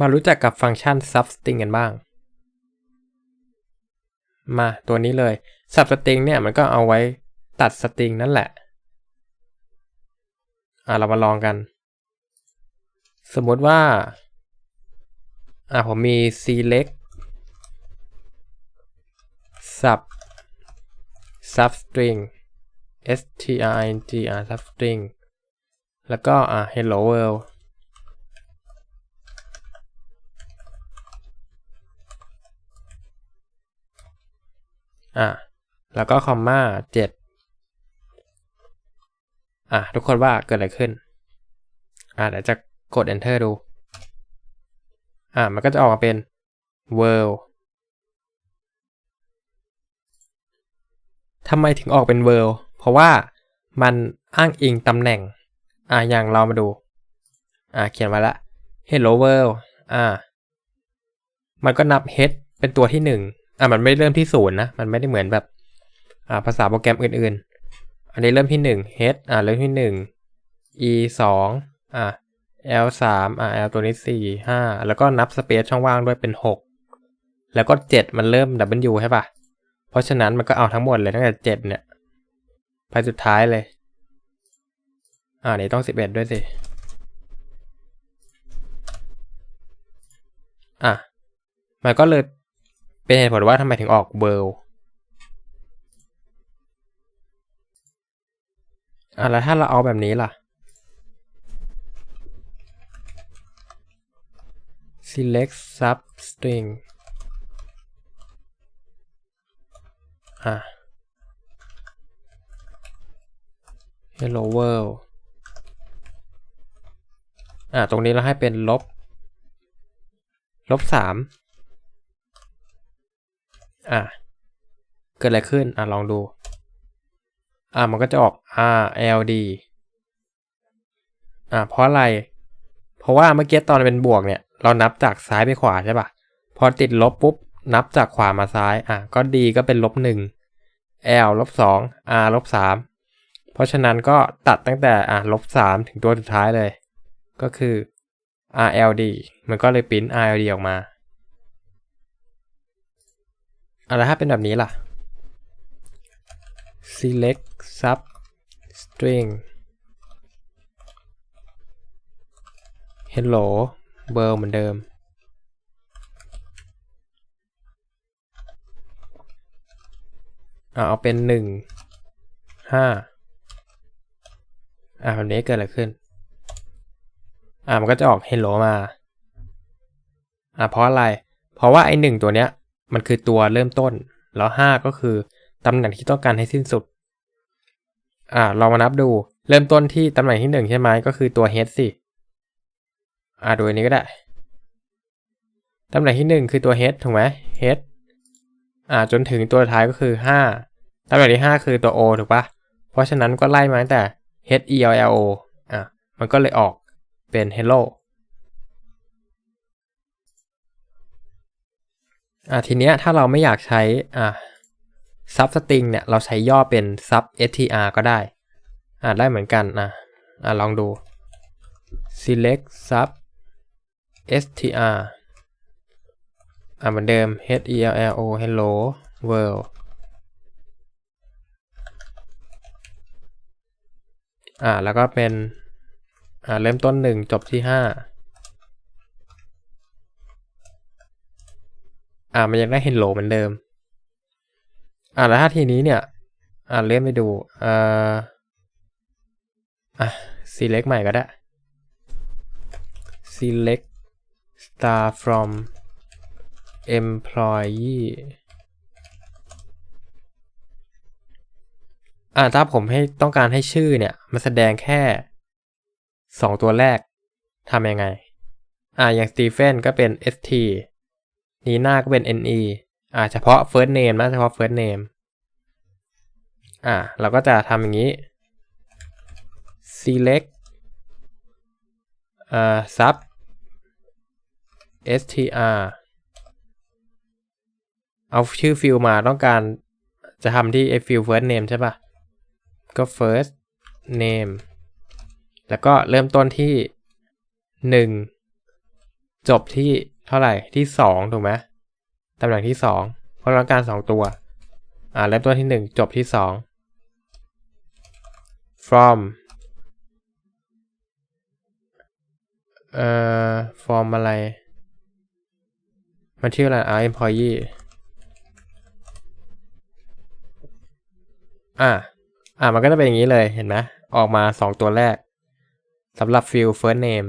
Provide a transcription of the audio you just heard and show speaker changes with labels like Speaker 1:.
Speaker 1: มารู้จักกับฟังก์ชัน substring กันบ้าง มาตัวนี้เลย substring เนี่ยมันก็เอาไว้ตัด string นั่นแหละ อะเรามาลองกัน สมมติว่า อะผมมี select sub substring string r substring แล้วก็อะ hello world อะแล้วก็คอมมาเจ็ดอะทุกคนว่าเกิดอะไรขึ้น อะเดี๋ยวจะกด enter ดู อะมันก็จะออกมาเป็น world ทำไมถึงออกเป็น world เพราะว่ามันอ้างอิงตำแหน่ง อะอย่างเรามาดู อะเขียนไว้ละ hello world อะมันก็นับ head เป็นตัวที่หนึ่ง อะมันไม่เริ่มที่ศูนย์นะ มันไม่ได้เหมือนแบบอ่าภาษาโปรแกรมอื่นๆ อันนี้เริ่มที่หนึ่ง h อ่าเริ่มที่หนึ่ง e สองอ่า l สามอ่า l ตัวนี้สี่ห้าแล้วก็นับสเปซช่องว่างด้วยเป็นหกแล้วก็เจ็ดมันเริ่ม w ใช่ปะเพราะฉะนั้นมันก็เอาทั้งหมดเลยตั้งแต่เจ็ดเนี่ยไปสุดท้ายเลย อ่านี่ต้องสิบเอ็ดด้วยสิ อะมันก็เลย เป็นเหตุผลว่าทำไมถึงออกเบลอะแล้วถ้าเราเอาแบบนี้ล่ะ select substring อะ hello world อะ ตรงนี้เราให้เป็นลบ ลบสาม อะเกิดอะไรขึ้นอะลองดู อะมันก็จะออก RLD อะเพราะอะไร เพราะว่าเมื่อกี้ตอนเป็นบวกเนี่ย เรานับจากซ้ายไปขวาใช่ปะพอติดลบปุ๊บ นับจากขวามาซ้าย อะก็ดีก็เป็นลบหนึ่ง L ลบสอง R ลบสามเพราะฉะนั้นก็ตัดตั้งแต่อะลบสามถึงตัวสุดท้ายเลย ก็คือ RLD มันก็เลยปิ้น RLD ออกมา อะไรถ้าเป็นแบบนี้ล่ะ select sub string hello เบอร์เหมือนเดิม เอาเป็นหนึ่งห้าอ่าแบบนี้เกิดอะไรขึ้น อ่ามันก็จะออก hello มา อ่าเพราะอะไร เพราะว่าไอหนึ่งตัวเนี้ย มันคือตัวเริ่มต้น แล้วห้าก็คือตำแหน่งที่ต้องการให้สิ้นสุด อ่า เรามานับดู เริ่มต้นที่ตำแหน่งที่หนึ่งใช่ไหมก็คือตัว h สิ อ่าดูอันนี้ก็ได้ ตำแหน่งที่หนึ่งคือตัว h ถูกไหม h อ่า จนถึงตัวท้ายก็คือห้าตำแหน่งที่ห้าคือตัว o ถูกปะเพราะฉะนั้นก็ไล่มาตั้งแต่ h e l l o อ่ามันก็เลยออกเป็น hello อ่าทีเนี้ยถ้าเราไม่อยากใช้อ่า sub string เนี่ยเราใช้ย่อเป็น sub str ก็ได้อ่าได้เหมือนกันอ่าอ่าลองดู select sub str อ่าเหมือนเดิม h e l l o hello world อ่าแล้วก็เป็น อ่า เริ่มต้นหนึ่งจบที่ห้า อ่ามันยังได้ hello เหมือนเดิม อ่าแล้วถ้าทีนี้เนี่ย อ่าเลื่อนไปดูอ่าอะ select ใหม่ก็ได้ select star from employee อ่าถ้าผมให้ต้องการให้ชื่อเนี่ยมันแสดงแค่สองตัวแรกทำยังไง อ่าอย่าง Stephen ก็เป็น st นีน่าก็เป็น ne อ่าเฉพาะ first name นะเฉพาะ first name อ่าเราก็จะทำอย่างนี้ select อ่า sub str เอาชื่อฟิลมาต้องการจะทำที่ฟิล first name ใช่ปะก็ first name แล้วก็เริ่มต้นที่จบที่ เท่าไหร่ที่สองถูกไหมตำแหน่งที่สองเพราะเราต้องการสองตัว อ่าเริ่มต้นที่หนึ่งจบที่สอง from เอ่อ from อะไร มันชื่ออะไรอ่า employee อ่า อ่า มันก็จะเป็นอย่างนี้เลย เห็นไหม ออกมาสองตัวแรก สำหรับ field first name